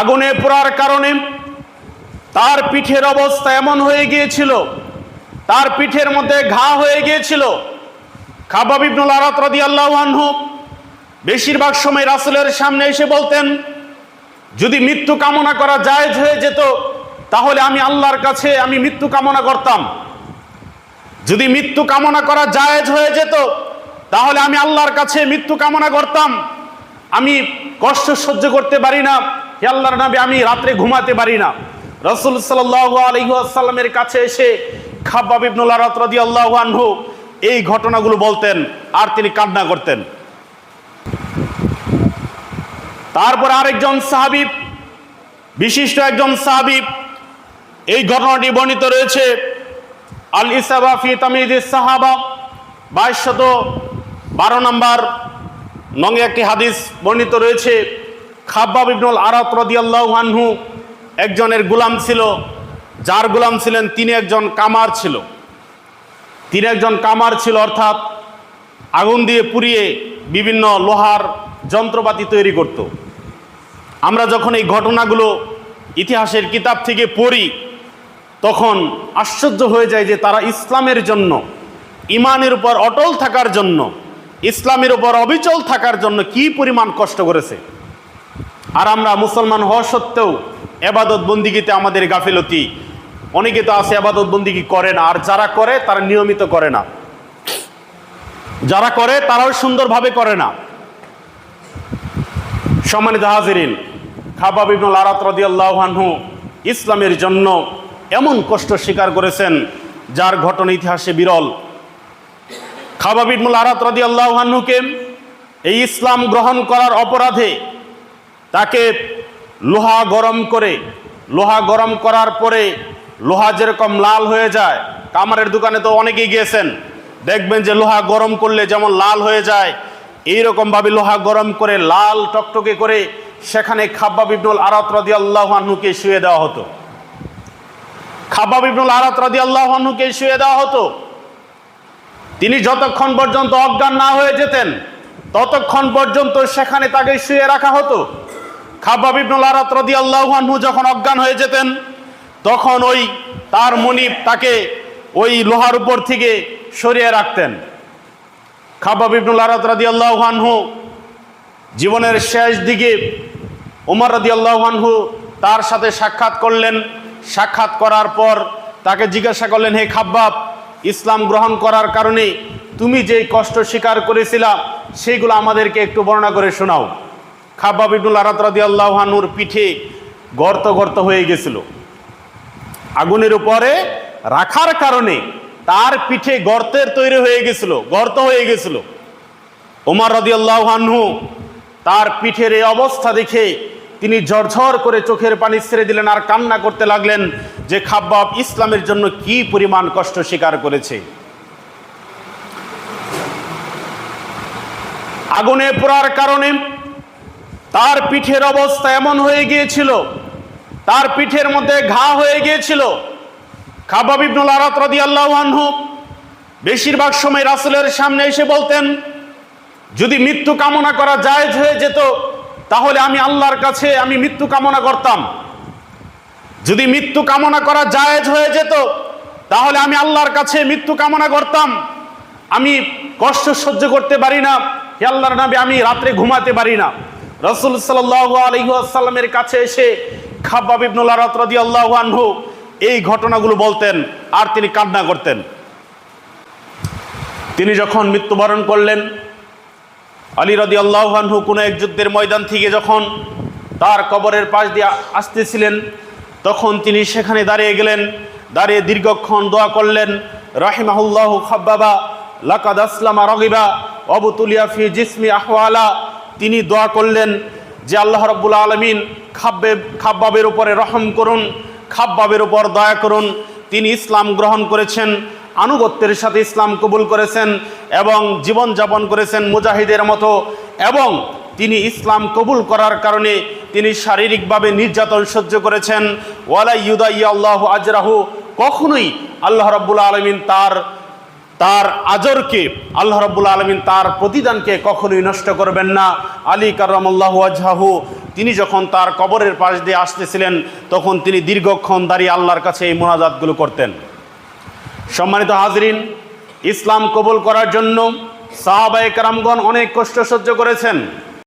আগুনে পোড়ার কারণে তার পিঠের অবস্থা এমন হয়ে গিয়েছিল, তার পিঠের মধ্যে ঘা হয়ে গিয়েছিল। খাবাব ইবনুল আরাত রাদিয়াল্লাহু আনহু বেশিরভাগ সময় রাসূলের সামনে এসে বলতেন, যদি মৃত্যু কামনা করা জায়েজ হয়ে যেত, তাহলে আমি আল্লাহর কাছে আমি মৃত্যু কামনা করতাম। যদি মৃত্যু কামনা করা জায়েজ হয়ে যেত, তাহলে আমি আল্লাহর কাছে মৃত্যু কামনা করতাম। আমি কষ্ট সহ্য করতে পারি না হে আল্লাহর নবী আমি রাত্রে ঘুমাতে পারি না। রসুল সাল্লাহ আলহিহাসাল্লামের কাছে এসে খাব্বাব ইবনুল আরাত রাদিয়াল্লাহু আনহু এই ঘটনাগুলো বলতেন আর তিনি কান্না করতেন। তারপর আরেকজন সাহাবিব বিশিষ্ট একজন সাহাবিব এই ঘটনাটি বর্ণিত রয়েছে। আল ইসাবা ফি তামিদ সাহাবা, বাইশশত বারো নম্বর নঙ্গে একটি হাদিস বর্ণিত রয়েছে। খাব্বাব ইবনুল আরাত রদিয়াল্লাহু আনহু একজনের গুলাম ছিল, যার গুলাম ছিলেন তিনি একজন কামার ছিল। তিনি একজন কামার ছিল, অর্থাৎ আগুন দিয়ে পুড়িয়ে বিভিন্ন লোহার যন্ত্রপাতি তৈরি করত। আমরা যখন এই ঘটনাগুলো ইতিহাসের কিতাব থেকে পড়ি, তখন আশ্চর্য হয়ে যায় যে তারা ইসলামের জন্য, ইমানের উপর অটল থাকার জন্য, ইসলামের উপর অবিচল থাকার জন্য কি পরিমাণ কষ্ট করেছে। আর আমরা মুসলমান হওয়া সত্ত্বেও এবাদত বন্দিগিতে আমাদের গাফিলতি। অনেকে তো আছে আবাদত বন্দিগি করে না, আর যারা করে, তারা নিয়মিত করে না। যারা করে, তারাও সুন্দরভাবে করে না। সম্মানিত হাজিরিন, খাবাব ইবনুল আরাত রাদিয়াল্লাহু ইসলামের জন্য এমন কষ্ট স্বীকার করেছেন, যার ঘটনা ইতিহাসে বিরল। খাবাব ইবনুল আরাত রাদিয়াল্লাহু আনহুকে এই ইসলাম গ্রহণ করার অপরাধে তাকে লোহা গরম করে, লোহা গরম করার পরে লোহা যেরকম লাল হয়ে যায়, কামারের দোকানে তো অনেকেই গিয়েছেন, দেখবেন যে লোহা গরম করলে যেমন লাল হয়ে যায়, এইরকমভাবে লোহা গরম করে, লাল টকটকে করে সেখানে খাব্বা ইবনুল আরাত রাদি আল্লাহ আহ্নুকে শুয়ে দেওয়া হতো। খাব্বা ইবনুল আরাত রাদি আল্লাহ শুয়ে দেওয়া হতো। তিনি যতক্ষণ পর্যন্ত অজ্ঞান না হয়ে যেতেন, ততক্ষণ পর্যন্ত সেখানে তাকে শুয়ে রাখা হতো। খাব্বাব ইবনুল আরাত রাদি আল্লাহ আহ্নু যখন অজ্ঞান হয়ে যেতেন, তখন ওই তার মনিব তাকে ওই লোহার উপর থেকে সরিয়ে রাখতেন। খাবাব ইবনুল আরাত রাদি আল্লাহ আনহু জীবনের শেষ দিকে উমর রাদি আল্লাহ আনহু তার সাথে সাক্ষাৎ করলেন। সাক্ষাৎ করার পর তাকে জিজ্ঞাসা করলেন, হে খাব্বাব ইসলাম গ্রহণ করার কারণে তুমি যে কষ্ট স্বীকার করেছিলা, সেইগুলো আমাদেরকে একটু বর্ণনা করে শোনাও। খাব্বাব ইবনুল আরাত রাদি আল্লাহ আনহুর পিঠে গর্ত গর্ত হয়ে গেছিল। আগুনের উপরে রাখার কারণে তার পিঠে গর্তের তৈরি হয়ে গেছিল, গর্ত হয়ে গেছিল। ওমার রদিয়াল্লাহ আনহু তার পিঠের এই অবস্থা দেখে তিনি ঝরঝর করে চোখের পানি ছেড়ে দিলেন আর কান্না করতে লাগলেন যে খাব্বাব ইসলামের জন্য কি পরিমাণ কষ্ট স্বীকার করেছে। আগুনে পোড়ার কারণে তার পিঠের অবস্থা এমন হয়ে গিয়েছিল, তার পিঠের মধ্যে ঘা হয়ে গিয়েছিল। খাবাব ইবনুল আরাত রাদিয়াল্লাহু আনহু বেশিরভাগ সময় রাসুলের সামনে এসে বলতেন, যদি মৃত্যু কামনা করা জায়েজ হয়ে যেত, তাহলে আমি আল্লাহর কাছে আমি মৃত্যু কামনা করতাম। যদি মৃত্যু কামনা করা জায়েজ হয়ে যেত, তাহলে আমি আল্লাহর কাছে মৃত্যু কামনা করতাম। আমি কষ্ট সহ্য করতে পারি না, হে আল্লাহর নবী, আমি রাত্রে ঘুমাতে পারি না। রসুল সাল্লাহ আলহিহাসাল্লামের কাছে এসে খাব্বাব ইবনুল আরাত রাদিয়াল্লাহু আনহু এই ঘটনাগুলো বলতেন আর তিনি কান্না করতেন। তিনি যখন মৃত্যুবরণ করলেন, আলী রদি আল্লাহানহু কোনো এক যুদ্ধের ময়দান থেকে যখন তার কবরের পাশ দিয়ে আসতেছিলেন, তখন তিনি সেখানে দাঁড়িয়ে গেলেন, দাঁড়িয়ে দীর্ঘক্ষণ দোয়া করলেন, রাহিমাহুল্লাহ খাব্বাবা, লাকাদ আসলামা রগিবা, অবতুলিয়া ফি জিসমি আহওয়ালা তিনি দোয়া করলেন যে আল্লাহ রব্বুল আলমিন খাব্বে খাব্বাবের উপরে রহম করুন, খাব্বাবের উপর দয়া করুন। তিনি ইসলাম গ্রহণ করেছেন, আনুগত্যের সাথে ইসলাম কবুল করেছেন এবং জীবনযাপন করেছেন মুজাহিদের মতো এবং তিনি ইসলাম কবুল করার কারণে তিনি শারীরিকভাবে নির্যাতন সহ্য করেছেন। ওয়ালা ইউদাইয়া আল্লাহ আজরাহু, কখনোই আল্লাহ রব্বুল আলমিন তার তার আজরকে আল্লাহ রব্বুল আলমিন তার প্রতিদানকে কখনোই নষ্ট করবেন না। আলী কারামুল্লাহ আজহাহু তিনি যখন তার কবরের পাশ দিয়ে আসতেছিলেন, তখন তিনি দীর্ঘক্ষণ দাঁড়িয়ে আল্লাহর কাছে এই মোনাজাতগুলো করতেন। সম্মানিত হাজরিন, ইসলাম কবুল করার জন্য সাহাবায়ে কারামগণ অনেক কষ্ট সহ্য করেছেন।